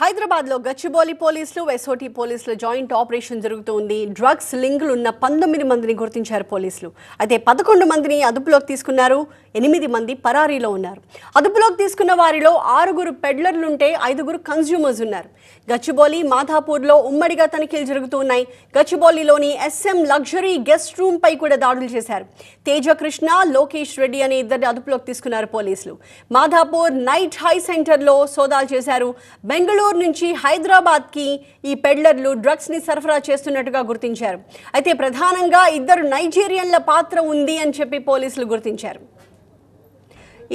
హైదరాబాద్లో గచ్చిబౌలి పోలీసులు ఎస్ఓటీ పోలీసులు జాయింట్ ఆపరేషన్ జరుగుతోంది. డ్రగ్స్ లింకులు ఉన్న పంతొమ్మిది మందిని గుర్తించారు పోలీసులు. అయితే పదకొండు మందిని అదుపులోకి తీసుకున్నారు. ఎనిమిది మంది పరారీలో ఉన్నారు. అదుపులోకి తీసుకున్న వారిలో ఆరుగురు పెడ్లర్లుంటే ఐదుగురు కన్స్యూమర్స్ ఉన్నారు. గచ్చిబౌలి మాధాపూర్లో ఉమ్మడిగా తనిఖీలు జరుగుతున్నాయి. గచ్చిబౌలిలోని ఎస్ఎం లగ్జరీ గెస్ట్ రూమ్ పై కూడా దాడులు చేశారు. తేజకృష్ణ లోకేష్ రెడ్డి అనే ఇద్దరిని అదుపులోకి తీసుకున్నారు పోలీసులు. మాధాపూర్ నైట్ హై సెంటర్లో సోదాలు చేశారు. బెంగళూరు నుంచి హైదరాబాద్కి ఈ పెడ్లర్లు డ్రగ్స్ని సరఫరా చేస్తున్నట్టుగా గుర్తించారు. అయితే ప్రధానంగా ఇద్దరు నైజీరియన్ల పాత్ర ఉంది అని చెప్పి పోలీసులు గుర్తించారు.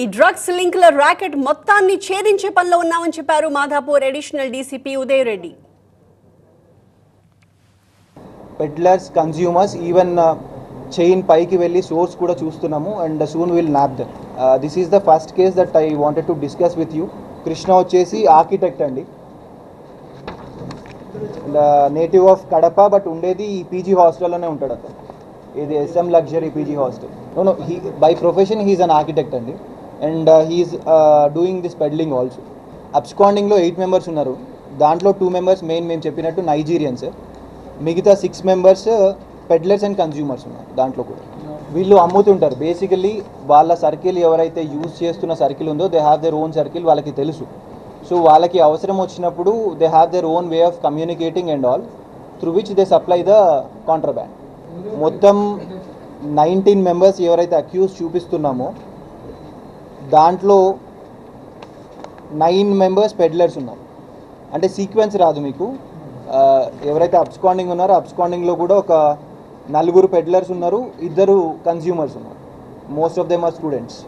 ఈ డ్రగ్స్ లింక్ల ర్యాకెట్ మొత్తాన్ని ఛేదించే పనిలో ఉన్నామని చెప్పారు Madhapur additional DCP Uday Reddy. Peddlers consumers even chain పైకి వెళ్ళి సోర్స్ కూడా చూస్తున్నాము and soon will nab that this is the first case that I wanted to discuss with you. Krishna వచ్చేసి ఆర్కిటెక్ట్ అండి. నేటివ్ ఆఫ్ కడప బట్ ఉండేది ఈ PG హాస్టల్లోనే ఉంటాడు అతను. ఇది SM luxury PG hostel. No no he by profession he is an architect అండి. And he is doing this peddling also అబ్స్కాండింగ్లో eight members ఉన్నారు. దాంట్లో టూ మెంబర్స్ మెయిన్ మేము చెప్పినట్టు నైజీరియన్స్ మిగతా six members peddlers and consumers ఉన్నారు దాంట్లో కూడా. వీళ్ళు అమ్ముతుంటారు. బేసికల్లీ వాళ్ళ సర్కిల్ ఎవరైతే యూజ్ చేస్తున్న సర్కిల్ ఉందో they have their own circle వాళ్ళకి తెలుసు. సో వాళ్ళకి అవసరం వచ్చినప్పుడు they have their own way of communicating and all through which they supply the contraband మొత్తం నైన్టీన్ మెంబర్స్ ఎవరైతే అక్యూజ్ చూపిస్తున్నామో దాంట్లో నైన్ మెంబర్స్ పెడ్లర్స్ ఉన్నారు. అంటే సీక్వెన్స్ రాదు మీకు. ఎవరైతే అబ్స్కాండింగ్ ఉన్నారో అబ్స్కాండింగ్లో కూడా ఒక నలుగురు పెడ్లర్స్ ఉన్నారు ఇద్దరు కన్జ్యూమర్స్ ఉన్నారు. Most of them are students